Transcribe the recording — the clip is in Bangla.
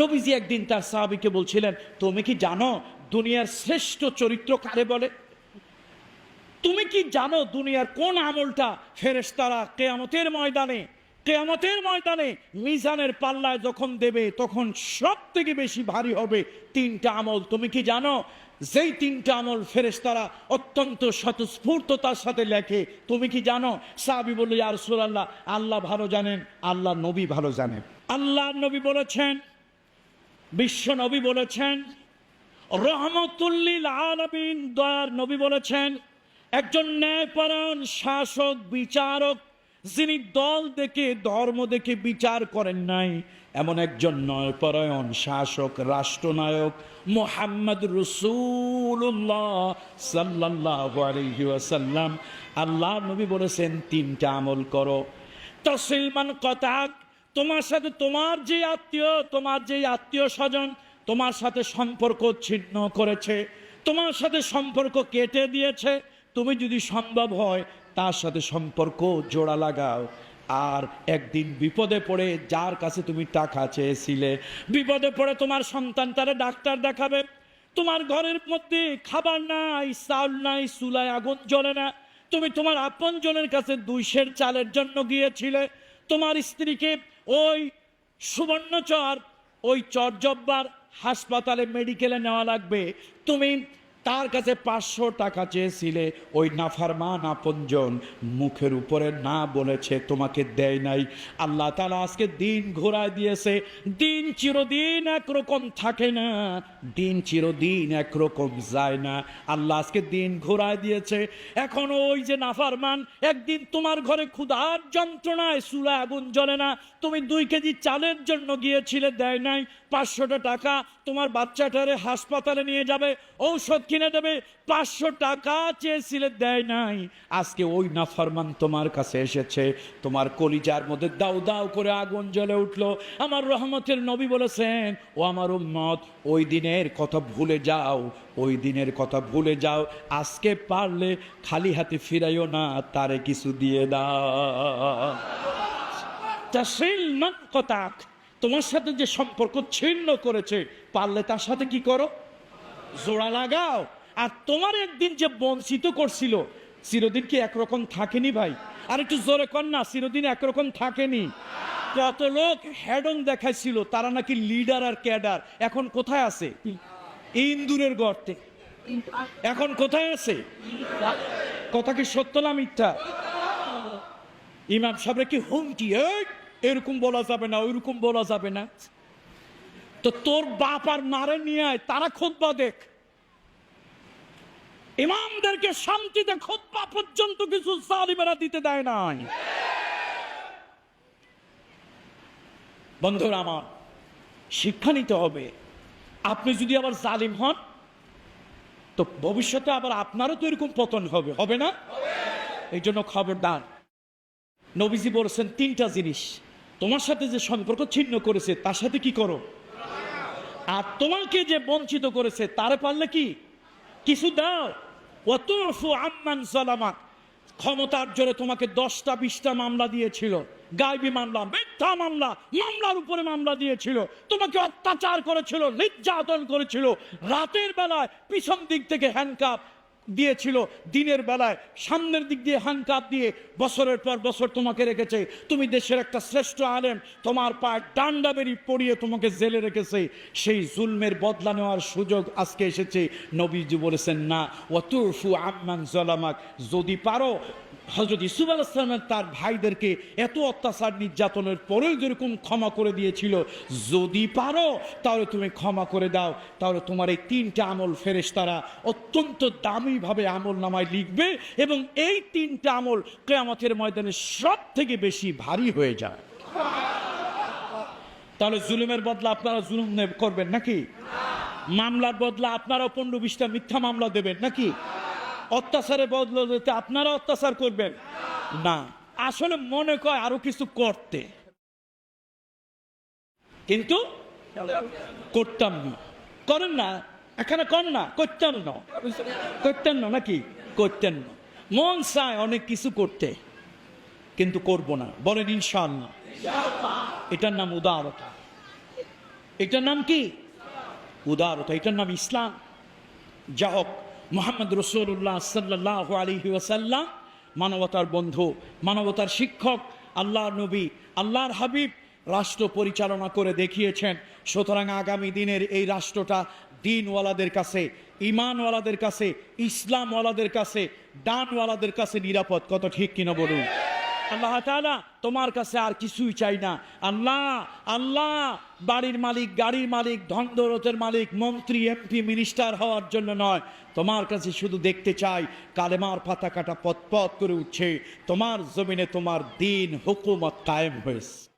নবীজি একদিন তার সাহাবিকে বলছিলেন, তুমি কি জানো দুনিয়ার শ্রেষ্ঠ চরিত্র কারে বলে? তুমি কি জানো দুনিয়ার কোন আমলটা ফেরেশতারা কেয়ামতের ময়দানে কেয়ামতের ময়দানে মিজানের পাল্লায় যখন দেবে, তখন সব থেকে বেশি ভারী হবে তিনটা আমল? তুমি কি জানো যেই তিনটা আমল ফেরেশতারা অত্যন্ত স্বতঃস্ফূর্ততার সাথে লেখে, তুমি কি জানো? সাহাবি বলল, ইয়া রাসূলুল্লাহ, আল্লাহ ভালো জানেন, আল্লাহ নবী ভালো জানেন। আল্লাহ নবী বলেছেন বিশ্ব নবী বলেছেন, রহমতুল্লিল আলমিন, দয়ার নবী বলেছেন, একজন ন্যায়পরায়ণ শাসক, বিচারক, যিনি দল দেখে, ধর্ম দেখে বিচার করেন নাই, এমন একজন ন্যায়পরায়ণ শাসক, রাষ্ট্রনায়ক মোহাম্মদ রসুল্লাহ সাল্লাহ আল্লাহ নবী বলেছেন, তিনটা আমল করো। তসিলমান কথাক তোমার সাথে তোমার যে আত্মীয়, তোমার যে আত্মীয় স্বজন, তোমার সাথে সম্পর্ক ছিন্ন করেছে, তোমার সাথে সম্পর্ক কেটে দিয়েছে, তুমি যদি সম্ভব হয়, তার সাথে সম্পর্ক জোড়া লাগাও। আর একদিন বিপদে পড়ে যার কাছে তুমি টাকা চেয়েছিলে, বিপদে পড়ে তোমার সন্তান তারা ডাক্তার দেখাবে। তোমার ঘরের মধ্যে খাবার নাই চাউল নাই, চুলায় আগুন জ্বলে না। তুমি তোমার আপনজনের কাছে দুইশের চালের জন্য গিয়েছিলে তোমার স্ত্রীকে ওই সুবর্ণচর ওই চরজব্বার হাসপাতালে মেডিকেলে নেওয়া লাগবে। তুমি তার কাছে পাঁচশো টাকা চেয়েছিলে। ওই নাফারমান আপনজন মুখের উপরে না বলেছে, তোমাকে দেয় নাই। আল্লাহ তালা আজকে দিন ঘোরায় দিয়েছে। দিন চিরদিন একরকম থাকে না। দিন চিরদিন একরকম যায় না। আল্লাহ আজকে দিন ঘোরায় দিয়েছে। এখন ওই যে নাফারমান, একদিন তোমার ঘরে ক্ষুধার যন্ত্রণায় চুলা আগুন জ্বলে না। তুমি দুই কেজি চালের জন্য গিয়েছিলে, দেয় নাই। পাঁচশোটা টাকা তোমার বাচ্চাটারে হাসপাতালে নিয়ে যাবে। ঔষধ কিনে দেবে, পাঁচশো টাকা চেয়েছিলে, দেয় নাই। আজকে ওই নাফরমান তোমার কাছে এসেছে। তোমার কলিজার মধ্যে দাউ দাউ করে আগুন জ্বলে উঠল। আমার রহমতের নবী বলেছেন, ও আমার উম্মত, ওই দিনের কথা ভুলে যাও, ওই দিনের কথা ভুলে যাও। আজকে পারলে খালি হাতে ফিরাইও না, তারে কিছু দিয়ে দাও। কতাক তোমার সাথে যে সম্পর্ক ছিন্ন করেছে, পারলে তার সাথে কি করো? জোড়া লাগাও। আর তোমার একদিন যে বঞ্চিত করছিল, চিরদিন কি একরকম থাকেনি ভাই? আর একটু জোরে কর না, চিরদিন একরকম থাকেনি। কত লোক হেডং দেখাইছিল, তারা নাকি লিডার আর ক্যাডার। এখন কোথায় আছে? ইন্দুরের গর্তে। এখন কোথায় আছে? কথা কি সত্য না মিথ্যা? ইমাম সাহেবরা কি হুমকি? এরকম বলা যাবে না, ওইরকম বলা যাবে না। তো তোর বাপ আর মারে নিয়ে আয়, তারা খোদবা দেখ। ইমামদেরকে শান্তিতে খোদবা পর্যন্ত কিছু জালিমেরা দিতে দেয় নাই। বন্ধুরা আমার, শিক্ষা নিতে হবে। আপনি যদি আবার জালিম হন, তো ভবিষ্যতে আবার আপনারও তো এরকম পতন হবে হবে না? এই জন্য খবরদার। নবীজি বলেছেন তিনটা জিনিস। তোমার সাথে যে সম্পর্ক ছিন্ন করেছে, তার সাথে কি করো? আর তোমাকে যে বঞ্চিত করেছে, তারে পারলে কি? কিছু দাও। অতফু আম্মান সালামাক ক্ষমতার জোরে তোমাকে দশটা, বিশটা মামলা দিয়েছিল। গাইবি মামলা, মিথ্যা মামলা, মামলার উপরে মামলা দিয়েছিল। তোমাকে অত্যাচার করেছিল, নির্যাতন করেছিল। রাতের বেলায় পিছন দিক থেকে হ্যান্ডকাপ দিয়েছিল দিনের বেলায়। সামনের দিক দিয়ে হ্যান্ডকাপ দিয়ে বছরের পর বছর তোমাকে রেখেছে। তুমি দেশের একটা শ্রেষ্ঠ আলেম, তোমার পায়ে ডান্ডা বেরি পড়িয়ে তোমাকে জেলে রেখেছে। সেই জুলমের বদলা নেওয়ার সুযোগ আজকে এসেছে। নবীজি বলেছেন, না অতুরফু আম্মান জলামাক। যদি পারো হজরত ইসুফ আলাইসলামের তার ভাইদেরকে এত অত্যাচার নির্যাতনের পরেও যেরকম ক্ষমা করে দিয়েছিল, যদি পারো, তাহলে তুমি ক্ষমা করে দাও। তাহলে তোমার এই তিনটা আমল ফেরেস তারা অত্যন্ত দামিভাবে আমল নামায় লিখবে এবং এই তিনটা আমল কেয়ামতের ময়দানে সব থেকে বেশি ভারী হয়ে যায়। তাহলে জুলুমের বদলা আপনারা জুলুম করবেন নাকি? মামলার বদলা আপনারা পনেরো বিশটা মিথ্যা মামলা দেবেন নাকি? অত্যাচারের বদলা দিতে আপনারা অত্যাচার করবেন? না। আসলে মনে কয় আরও কিছু করতে। কিন্তু করতাম না। করেন না। এখানে কর না? করতেন না। করতেন না নাকি? করতেন না। মন চায় অনেক কিছু করতে, কিন্তু করব না। বলেন, ইনশাআল্লাহ। এটার নাম উদারতা। এটার নাম কি? উদারতা। এটার নাম ইসলাম। যা হোক মোহাম্মদ রসুল্লাহ সাল্লাহ আলী ওসাল্লাম মানবতার বন্ধু, মানবতার শিক্ষক আল্লাহ নবী, আল্লাহর হাবিব রাষ্ট্র পরিচালনা করে দেখিয়েছেন। সুতরাং আগামী দিনের এই রাষ্ট্রটা দিনওয়ালাদের কাছে ইমানওয়ালাদের কাছে, ইসলামওয়ালাদের কাছে ডানওয়ালাদের কাছে নিরাপদ। কত ঠিক কিনা বলুন? আল্লাহ তালা তোমার কাছে আর কিছুই চাই না। আল্লাহ আল্লাহ, বাড়ির মালিক, গাড়ির মালিক ধন দৌলতের মালিক, মন্ত্রী এমপি মিনিস্টার হওয়ার জন্য নয়। তোমার কাছে শুধু দেখতে চাই, কালেমার পাতা কাটা পথ পথ করে উঠছে। তোমার জমিনে তোমার দিন, হুকুমত কায়েম হয়েছে।